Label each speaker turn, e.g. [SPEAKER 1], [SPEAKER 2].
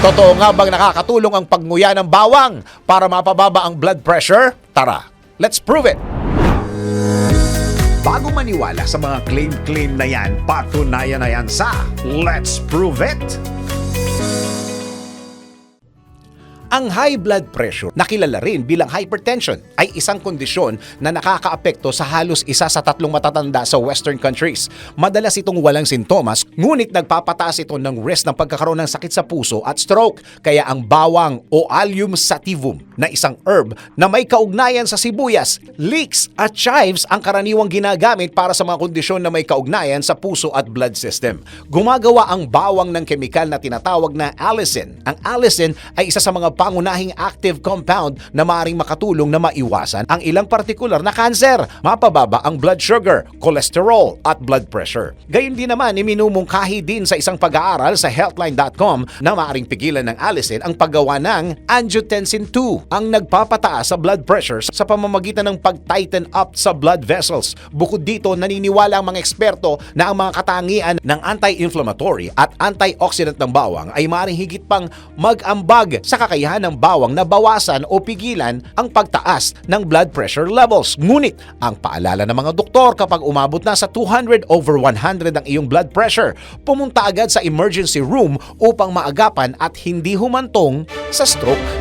[SPEAKER 1] Totoo nga bang nakakatulong ang pagnguya ng bawang para mapababa ang blood pressure? Tara, let's prove it! Bago maniwala sa mga claim-claim na yan, patunayan na yan sa Let's Prove It! Ang high blood pressure, nakilala rin bilang hypertension, ay isang kondisyon na nakakaapekto sa halos isa sa tatlong matatanda sa Western countries. Madalas itong walang sintomas, ngunit nagpapataas ito ng risk ng pagkakaroon ng sakit sa puso at stroke. Kaya ang bawang o Allium sativum na isang herb na may kaugnayan sa sibuyas, leeks at chives ang karaniwang ginagamit para sa mga kondisyon na may kaugnayan sa puso at blood system. Gumagawa ang bawang ng kemikal na tinatawag na allicin. Ang allicin ay isa sa mga pangunahing active compound na maaaring makatulong na maiwasan ang ilang partikular na kanser, mapababa ang blood sugar, cholesterol at blood pressure. Gayun din naman, iminumungkahi din sa isang pag-aaral sa healthline.com na maaaring pigilan ng allicin ang paggawa ng angiotensin 2, ang nagpapataas sa blood pressure sa pamamagitan ng pag-tighten up sa blood vessels. Bukod dito, naniniwala ang mga eksperto na ang mga katangian ng anti-inflammatory at antioxidant ng bawang ay maaaring higit pang mag-ambag sa kakayahan ng bawang na bawasan o pigilan ang pagtaas ng blood pressure levels. Ngunit, ang paalala ng mga doktor kapag umabot na sa 200 over 100 ang iyong blood pressure, pumunta agad sa emergency room upang maagapan at hindi humantong sa stroke.